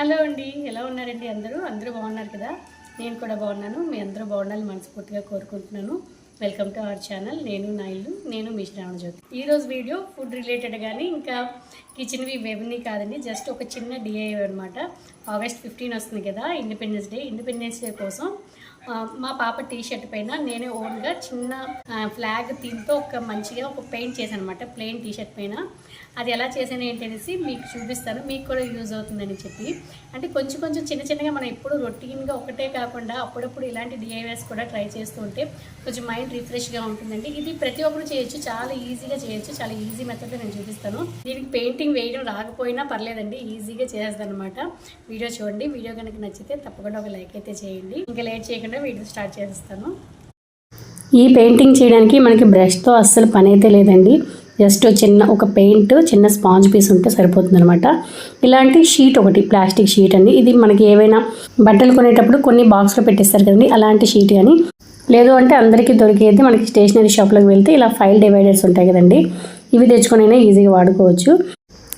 Hello అండి ఎలా ఉన్నారండి అందరూ? అందరూ బాగున్నారు కదా? నేను కూడా బాగున్నాను. మీ అందరూ బాగుండాలని మనస్ఫూర్తిగా కోరుకుంటున్నాను. వెల్కమ్ టు అవర్ ఛానల్ నేను నా ఇల్లు నేను మీ శ్రావణజ్యోతి. ఈరోజు వీడియో ఫుడ్ రిలేటెడ్ కానీ ఇంకా కిచెన్వి ఇవన్నీ కాదండి. జస్ట్ ఒక చిన్న డిఐ అనమాట. ఆగస్ట్ ఫిఫ్టీన్ వస్తుంది కదా ఇండిపెండెన్స్ డే ఇండిపెండెన్స్ డే కోసం మా పాప టీ షర్ట్ పైన నేనే ఓన్గా చిన్న ఫ్లాగ్ థీమ్తో ఒక మంచిగా ఒక పెయింట్ చేశాను అనమాట ప్లెయిన్ టీ షర్ట్ పైన. అది ఎలా చేశాను ఏంటి అనేసి మీకు చూపిస్తాను మీకు కూడా యూజ్ అవుతుందని చెప్పి. అంటే కొంచెం కొంచెం చిన్న చిన్నగా మనం ఎప్పుడు రొటీన్గా ఒకటే కాకుండా అప్పుడప్పుడు ఇలాంటి డిఐవేస్ కూడా ట్రై చేస్తూ ఉంటే కొంచెం మైండ్ రిఫ్రెష్గా ఉంటుందండి. ఇది ప్రతి ఒక్కరు చేయొచ్చు చాలా ఈజీగా చేయొచ్చు చాలా ఈజీ మెథడ్ నేను చూపిస్తాను. దీనికి పెయింటింగ్ వేయడం రాకపోయినా పర్లేదండి ఈజీగా చేసేదనమాట వీడియో చూడండి వీడియో కనుక నచ్చితే తప్పకుండా ఒక లైక్ అయితే చేయండి. ఇంకా లేట్ చేయకుండా వీడియో స్టార్ట్ చేస్తాను. ఈ పెయింటింగ్ చేయడానికి మనకి బ్రష్తో అస్సలు పని అయితే లేదండి. జస్ట్ చిన్న ఒక పెయింట్ చిన్న స్పాంజ్ పీస్ ఉంటే సరిపోతుంది అనమాట ఇలాంటి షీట్ ఒకటి ప్లాస్టిక్ షీట్ అండి. ఇది మనకి ఏవైనా బట్టలు కొనేటప్పుడు కొన్ని బాక్స్లో పెట్టేస్తారు కదండి అలాంటి షీట్ కానీ. లేదు అంటే అందరికీ దొరికేది మనకి స్టేషనరీ షాప్లోకి వెళ్తే ఇలా ఫైల్ డివైడర్స్ ఉంటాయి కదండి. ఇవి తెచ్చుకొనైనా ఈజీగా వాడుకోవచ్చు.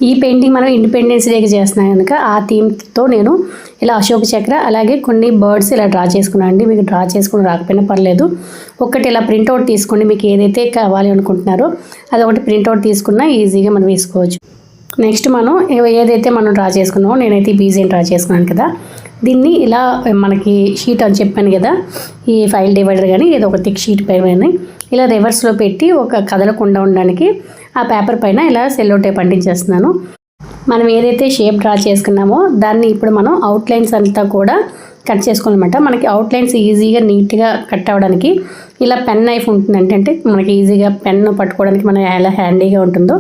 ఈ పెయింటింగ్ మనం ఇండిపెండెన్స్ డేకి చేస్తున్నాం కనుక ఆ థీమ్తో నేను ఇలా అశోక చక్ర అలాగే కొన్ని బర్డ్స్ ఇలా డ్రా చేసుకున్నాను అండి. మీకు డ్రా చేసుకుని రాకపోయినా పర్లేదు. ఒకటి ఇలా ప్రింట్అవుట్ తీసుకోండి. మీకు ఏదైతే కావాలి అనుకుంటున్నారో అది ఒకటి ప్రింట్అవుట్ తీసుకున్నా ఈజీగా మనం వేసుకోవచ్చు. నెక్స్ట్ మనం ఏదైతే మనం డ్రా చేసుకున్నామో నేనైతే బీజీని డ్రా చేసుకున్నాను కదా. దీన్ని ఇలా మనకి షీట్ అని చెప్పాను కదా. ఈ ఫైల్ డివైడర్ కానీ ఏదో ఒక థిక్ షీట్ పైన ఇలా రివర్స్లో పెట్టి ఒక కదలకుండా ఉండడానికి ఆ పేపర్ పైన ఇలా సెల్లో టేప్ అంటించేస్తున్నాను. మనం ఏదైతే షేప్ డ్రా చేసుకున్నామో దాన్ని ఇప్పుడు మనం అవుట్లైన్స్ అంతా కూడా కట్ చేసుకోవాలన్నమాట. మనకి అవుట్లైన్స్ ఈజీగా నీట్గా కట్ అవ్వడానికి ఇలా పెన్ నైఫ్ ఉంటుంది అంటే మనకి ఈజీగా పెన్ పట్టుకోవడానికి మనం ఎలా హ్యాండీగా ఉంటుందో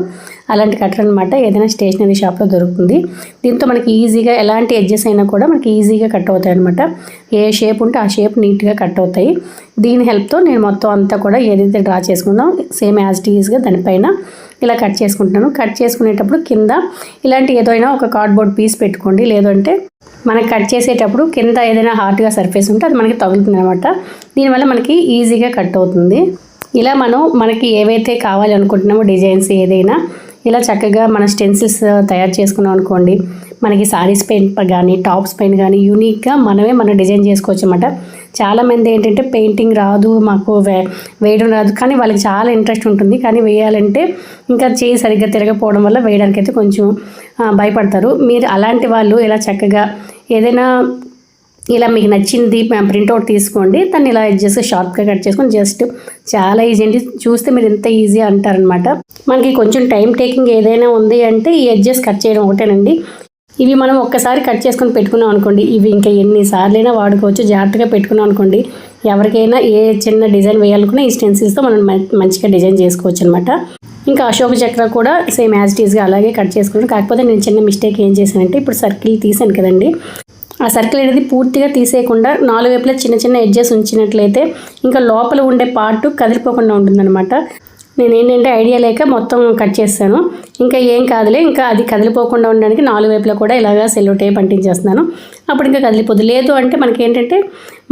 అలాంటి కట్టర్ అనమాట ఏదైనా స్టేషనరీ షాప్లో దొరుకుతుంది. దీంతో మనకి ఈజీగా ఎలాంటి ఎడ్జెస్ అయినా కూడా మనకి ఈజీగా కట్ అవుతాయి అనమాట ఏ షేప్ ఉంటే ఆ షేప్ నీట్గా కట్ అవుతాయి. దీని హెల్ప్తో నేను మొత్తం అంతా కూడా ఏదైతే డ్రా చేసుకుందాం సేమ్ యాజ్ టీజ్గా దానిపైన ఇలా కట్ చేసుకుంటున్నాను. కట్ చేసుకునేటప్పుడు కింద ఇలాంటి ఏదైనా ఒక కార్డ్బోర్డ్ పీస్ పెట్టుకోండి. లేదంటే మనకి కట్ చేసేటప్పుడు కింద ఏదైనా హార్డ్గా సర్ఫేస్ ఉంటే అది మనకి తగులుతుంది అనమాట దీనివల్ల మనకి ఈజీగా కట్ అవుతుంది. ఇలా మనం మనకి ఏవైతే కావాలి అనుకుంటున్నామో డిజైన్స్ ఏదైనా ఇలా చక్కగా మన స్టెన్సిల్స్ తయారు చేసుకున్నాం అనుకోండి. మనకి సారీస్ పెయింట్ కానీ టాప్స్ పెయింట్ కానీ యూనిక్గా మనమే మనం డిజైన్ చేసుకోవచ్చు అనమాట చాలామంది ఏంటంటే పెయింటింగ్ రాదు మాకు వే వేయడం రాదు. కానీ వాళ్ళకి చాలా ఇంట్రెస్ట్ ఉంటుంది. కానీ వేయాలంటే ఇంకా చేయి సరిగ్గా తిరగకపోవడం వల్ల వేయడానికి అయితే కొంచెం భయపడతారు. మీరు అలాంటి వాళ్ళు ఇలా చక్కగా ఏదైనా ఇలా మీకు నచ్చింది ప్రింట్అవుట్ తీసుకోండి. దాన్ని ఇలా జస్ట్ షార్ప్గా కట్ చేసుకొని జస్ట్ చాలా ఈజీ అండి. చూస్తే మీరు ఎంత ఈజీ అంటారనమాట మనకి కొంచెం టైం టేకింగ్ ఏదైనా ఉంది అంటే ఈ ఎడ్జెస్ కట్ చేయడం ఒకటేనండి. ఇవి మనం ఒక్కసారి కట్ చేసుకొని పెట్టుకున్నాం అనుకోండి ఇవి ఇంకా ఎన్నిసార్లైనా వాడుకోవచ్చు. జాగ్రత్తగా పెట్టుకున్నాం అనుకోండి ఎవరికైనా ఏ చిన్న డిజైన్ వేయాలనుకున్నా ఈ స్టెన్సిల్స్తో మనం మంచిగా డిజైన్ చేసుకోవచ్చు అనమాట ఇంకా అశోక చక్ర కూడా సేమ్ యాజ్ టీస్గా అలాగే కట్ చేసుకున్నాను. కాకపోతే నేను చిన్న మిస్టేక్ ఏం చేశానంటే ఇప్పుడు సర్కిల్ తీసాను కదండి. ఆ సర్కిల్ అనేది పూర్తిగా తీసేయకుండా నాలుగు వైపులా చిన్న చిన్న ఎడ్జెస్ ఉంచినట్లయితే ఇంకా లోపల ఉండే పార్ట్ కదిలిపోకుండా ఉంటుందన్నమాట. నేను ఏంటంటే ఐడియా లేక మొత్తం కట్ చేస్తాను. ఇంకా ఏం కాదులే ఇంకా అది కదిలిపోకుండా ఉండడానికి నాలుగు వైపులా కూడా ఇలాగా సెల్లో టేప్ అంటించేస్తున్నాను. అప్పుడు ఇంకా కదిలిపోదు. లేదు అంటే మనకి ఏంటంటే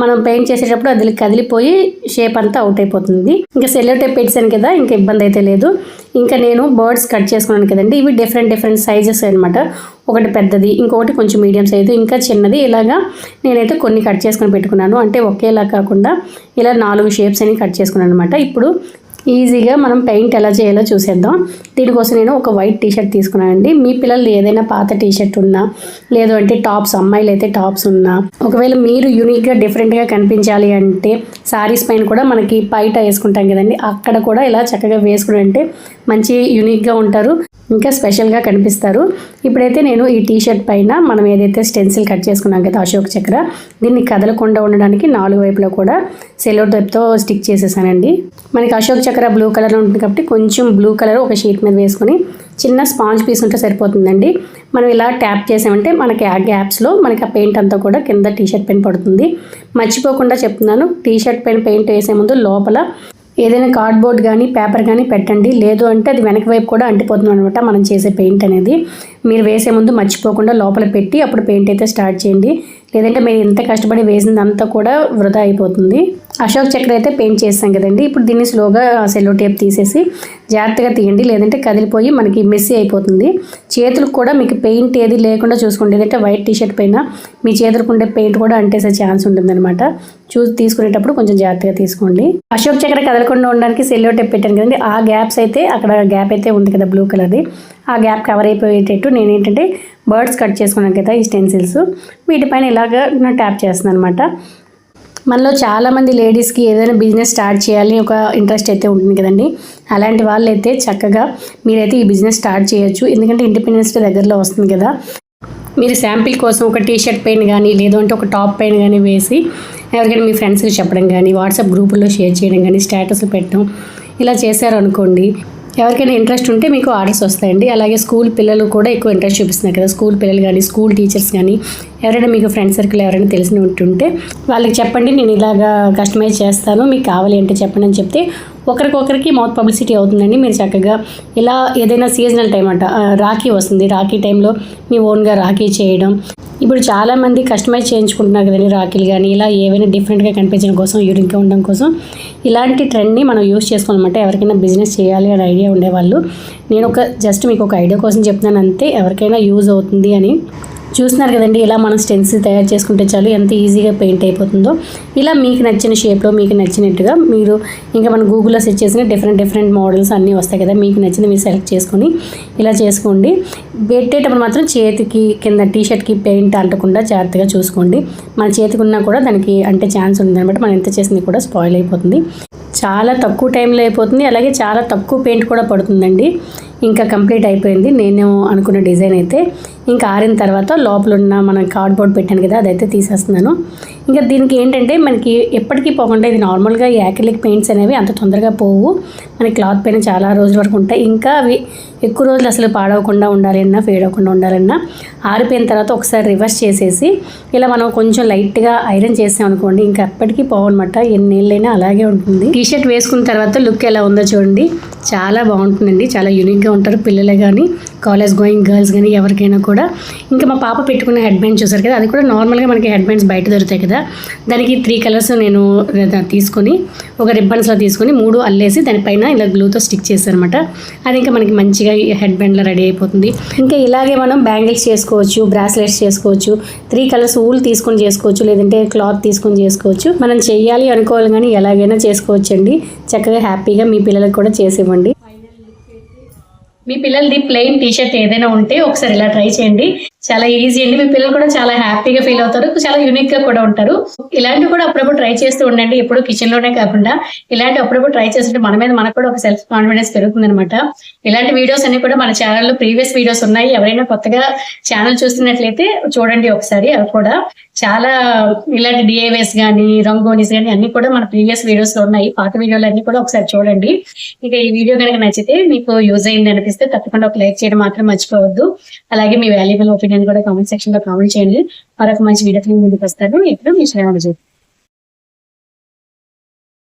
మనం పెయింట్ చేసేటప్పుడు అది కదిలిపోయి షేప్ అంతా అవుట్ అయిపోతుంది. ఇంకా సెల్లో టేప్ పెట్టాను కదా ఇంకా ఇబ్బంది అయితే లేదు. ఇంకా నేను బర్డ్స్ కట్ చేసుకున్నాను కదండి. ఇవి డిఫరెంట్ డిఫరెంట్ సైజెస్ అనమాట ఒకటి పెద్దది ఇంకొకటి కొంచెం మీడియం సైజు ఇంకా చిన్నది ఇలాగా నేనైతే కొన్ని కట్ చేసుకొని పెట్టుకున్నాను. అంటే ఒకేలా కాకుండా ఇలా నాలుగు షేప్స్ అని కట్ చేసుకున్నాను అనమాట ఇప్పుడు ఈజీగా మనం పెయింట్ ఎలా చేయాలో చూసేద్దాం. దీనికోసం నేను ఒక వైట్ టీ షర్ట్ తీసుకున్నానండి. మీ పిల్లలు ఏదైనా పాత టీషర్ట్ ఉన్నా లేదు అంటే టాప్స్ అమ్మాయిలు అయితే టాప్స్ ఉన్నా ఒకవేళ మీరు యూనిక్గా డిఫరెంట్గా కనిపించాలి అంటే సారీస్ పైన కూడా మనకి పైట వేసుకుంటాం కదండి. అక్కడ కూడా ఇలా చక్కగా వేసుకుని అంటే మంచి యూనిక్గా ఉంటారు. ఇంకా స్పెషల్గా కనిపిస్తారు. ఇప్పుడైతే నేను ఈ టీ షర్ట్ పైన మనం ఏదైతే స్టెన్సిల్ కట్ చేసుకున్నాం కదా అశోక్ చక్ర దీన్ని కదలకుండా ఉండడానికి నాలుగు వైపులా కూడా సెలో టైప్తో స్టిక్ చేసేసానండి. మనకి అశోక్ చక్ర బ్లూ కలర్ ఉంటుంది కాబట్టి కొంచెం బ్లూ కలర్ ఒక షీట్ మీద వేసుకొని చిన్న స్పాంజ్ పీస్ ఉంటే సరిపోతుందండి. మనం ఇలా ట్యాప్ చేసామంటే మనకి ఆ గ్యాప్స్లో మనకి ఆ పెయింట్ అంతా కూడా కింద టీ షర్ట్ పడుతుంది. మర్చిపోకుండా చెప్తున్నాను టీ షర్ట్ పైన పెయింట్ వేసే ముందు లోపల ఏదైనా కార్డ్బోర్డ్ కానీ పేపర్ కానీ పెట్టండి. లేదు అంటే అది వెనక వైపు కూడా అంటిపోతుంది అనమాట మనం చేసే పెయింట్ అనేది. మీరు వేసే ముందు మర్చిపోకుండా లోపల పెట్టి అప్పుడు పెయింట్ అయితే స్టార్ట్ చేయండి. లేదంటే మీరు ఎంత కష్టపడి వేసిందంతా కూడా వృధా అయిపోతుంది. అశోక్ చక్ర అయితే పెయింట్ చేస్తాం కదండి. ఇప్పుడు దీన్ని స్లోగా సెల్లో టేప్ తీసేసి జాగ్రత్తగా తీయండి. లేదంటే కదిలిపోయి మనకి మెస్సీ అయిపోతుంది. చేతులకు కూడా మీకు పెయింట్ ఏది లేకుండా చూసుకోండి. లేదంటే వైట్ టీషర్ట్ పైన మీ చేతులకు ఉండే పెయింట్ కూడా అంటేసే ఛాన్స్ ఉంటుందన్నమాట. చూసి తీసుకునేటప్పుడు కొంచెం జాగ్రత్తగా తీసుకోండి. అశోక్ చక్ర కదలకుండా ఉండడానికి సెల్లో టేప్ పెట్టాను కదండి. ఆ గ్యాప్స్ అయితే అక్కడ గ్యాప్ అయితే ఉంది కదా బ్లూ కలర్ది. ఆ గ్యాప్ కవర్ అయిపోయేటట్టు నేను ఏంటంటే బర్డ్స్ కట్ చేసుకున్నాను కదా ఈ స్టెన్సిల్స్. వీటిపైన ఇలాగ నేను ట్యాప్ చేస్తున్నాను అనమాట మనలో చాలామంది లేడీస్కి ఏదైనా బిజినెస్ స్టార్ట్ చేయాలని ఒక ఇంట్రెస్ట్ అయితే ఉంటుంది కదండి. అలాంటి వాళ్ళు అయితే చక్కగా మీరైతే ఈ బిజినెస్ స్టార్ట్ చేయొచ్చు. ఎందుకంటే ఇండిపెండెన్స్ డే దగ్గరలో వస్తుంది కదా. మీరు శాంపిల్ కోసం ఒక టీషర్ట్ పెయిన్ కానీ లేదంటే ఒక టాప్ పెయిన్ కానీ వేసి ఎవరికైనా మీ ఫ్రెండ్స్కి చెప్పడం కానీ వాట్సాప్ గ్రూపుల్లో షేర్ చేయడం కానీ స్టేటస్లు పెట్టడం ఇలా చేశారు అనుకోండి ఎవరికైనా ఇంట్రెస్ట్ ఉంటే మీకు ఆర్డర్స్ వస్తాయండి. అలాగే స్కూల్ పిల్లలు కూడా ఎక్కువ ఇంట్రెస్ట్ చూపిస్తున్నారు కదా. స్కూల్ పిల్లలు కానీ స్కూల్ టీచర్స్ కానీ ఎవరైనా మీకు ఫ్రెండ్ సర్కిల్ ఎవరైనా తెలిసిన ఉంటుంటే వాళ్ళకి చెప్పండి. నేను ఇలాగా కస్టమైజ్ చేస్తాను. మీకు కావాలి అంటే చెప్పండి అని చెప్తే ఒకరికొకరికి మౌత్ పబ్లిసిటీ అవుతుందండి. మీరు చక్కగా ఇలా ఏదైనా సీజనల్ టైం అంట రాఖీ వస్తుంది. రాఖీ టైంలో మీ ఓన్గా రాఖీ చేయడం ఇప్పుడు చాలామంది కస్టమైజ్ చేయించుకుంటున్నారు కదండి రాఖీలు కానీ ఇలా ఏవైనా డిఫరెంట్గా కనిపించడం కోసం యూనిక్గా ఉండడం కోసం. ఇలాంటి ట్రెండ్ని మనం యూస్ చేసుకోవాలన్నమాట. ఎవరికైనా బిజినెస్ చేయాలి అనే ఐడియా ఉండేవాళ్ళు. నేను ఒక జస్ట్ మీకు ఒక ఐడియా కోసం చెప్తున్నాను. అంతే ఎవరికైనా యూజ్ అవుతుంది అని. చూస్తున్నారు కదండి ఇలా మనం స్టెన్సిల్ తయారు చేసుకుంటే చాలు ఎంత ఈజీగా పెయింట్ అయిపోతుందో. ఇలా మీకు నచ్చిన షేప్లో మీకు నచ్చినట్టుగా మీరు ఇంకా మనం గూగుల్లో సెర్చ్ చేసిన డిఫరెంట్ డిఫరెంట్ మోడల్స్ అన్నీ వస్తాయి కదా మీకు నచ్చింది మీరు సెలెక్ట్ చేసుకొని ఇలా చేసుకోండి. పెట్టేటప్పుడు మాత్రం చేతికి కింద టీ షర్ట్కి పెయింట్ అంటకుండా జాగ్రత్తగా చూసుకోండి. మన చేతికి ఉన్నా కూడా దానికి అంటే ఛాన్స్ ఉందన్నమాట మనం ఎంత చేసింది కూడా స్పాయిల్ అయిపోతుంది. చాలా తక్కువ టైంలో అయిపోతుంది అలాగే చాలా తక్కువ పెయింట్ కూడా పడుతుందండి. ఇంకా కంప్లీట్ అయిపోయింది నేను అనుకున్న డిజైన్ అయితే. ఇంకా ఆరిన తర్వాత లోపల ఉన్న మనం కార్డ్బోర్డ్ పెట్టాను కదా అదైతే తీసేస్తున్నాను. ఇంకా దీనికి ఏంటంటే మనకి ఎప్పటికీ పోకుండా ఇది నార్మల్గా ఈ యాక్రిలిక్ పెయింట్స్ అనేవి అంత తొందరగా పోవు. మన క్లాత్ పైన చాలా రోజుల వరకు ఉంటాయి. ఇంకా అవి ఎక్కువ రోజులు అసలు పాడవకుండా ఉండాలన్నా ఫేడ్ అవ్వకుండా ఉండాలన్నా ఆరిపోయిన తర్వాత ఒకసారి రివర్స్ చేసేసి ఇలా మనం కొంచెం లైట్గా ఐరన్ చేసాం అనుకోండి ఇంకా ఎప్పటికీ పోవన్నమాట. ఎన్ని ఏళ్ళైనా అలాగే ఉంటుంది. టీ షర్ట్ వేసుకున్న తర్వాత లుక్ ఎలా ఉందో చూడండి. చాలా బాగుంటుందండి. చాలా యూనిక్గా ఉంటారు పిల్లలే కానీ కాలేజ్ గోయింగ్ గర్ల్స్ కానీ ఎవరికైనా కూడా. ఇంకా మా పాప పెట్టుకున్న హెడ్ బ్యాండ్ చూసారు కదా అది కూడా నార్మల్గా మనకి హెడ్ బ్యాండ్స్ బయట దొరుకుతాయి కదా. దానికి త్రీ కలర్స్ నేను తీసుకొని ఒక రిబ్బన్స్లో తీసుకొని మూడు అల్లేసి దానిపైన ఇలా గ్లూతో స్టిక్ చేశారనమాట అది ఇంకా మనకి మంచిగా హెడ్ బ్యాండ్లో రెడీ అయిపోతుంది. ఇంకా ఇలాగే మనం బ్యాంగిల్స్ చేసుకోవచ్చు బ్రాస్లెట్స్ చేసుకోవచ్చు త్రీ కలర్స్ ఊల్ తీసుకొని చేసుకోవచ్చు లేదంటే క్లాత్ తీసుకొని చేసుకోవచ్చు. మనం చేయాలి అనుకోవాలి కానీ ఎలాగైనా చేసుకోవచ్చండి. చక్కగా హ్యాపీగా మీ పిల్లలకు కూడా చేసివ్వండి మీ పిల్లలది ప్లెయిన్ టీషర్ట్ ఏదైనా ఉంటే ఒకసారి ఇలా ట్రై చేయండి. చాలా ఈజీ అండి. మీ పిల్లలు కూడా చాలా హ్యాపీగా ఫీల్ అవుతారు. చాలా యూనిక్గా కూడా ఉంటారు. ఇలాంటివి కూడా అప్పుడప్పుడు ట్రై చేస్తూ ఉండండి. ఎప్పుడు కిచెన్లోనే కాకుండా ఇలాంటి అప్పుడప్పుడు ట్రై చేస్తుంటే మన మీద మనకు కూడా ఒక సెల్ఫ్ కాన్ఫిడెన్స్ పెరుగుతుంది అనమాట ఇలాంటి వీడియోస్ అన్ని కూడా మన ఛానల్లో ప్రీవియస్ వీడియోస్ ఉన్నాయి. ఎవరైనా కొత్తగా ఛానల్ చూస్తున్నట్లయితే చూడండి ఒకసారి. అవి కూడా చాలా ఇలాంటి డిఐవేస్ కానీ రంగోనీస్ కానీ అన్ని కూడా మన ప్రీవియస్ వీడియోస్లో ఉన్నాయి. పాత వీడియోలు అన్ని కూడా ఒకసారి చూడండి. ఇక ఈ వీడియో కనుక నచ్చితే మీకు యూజ్ అయింది అనిపిస్తే తప్పకుండా ఒక లైక్ చేయడం మాత్రం మర్చిపోవద్దు. అలాగే మీ వాల్యుబుల్ ఒపీనియన్ కూడా కామెంట్ సెక్షన్లో కామెంట్ చేయండి. మరొక మంచి వీడియో ముందుకు వస్తారు ఇప్పుడు మీ శ్రేయాణ జ్యోతి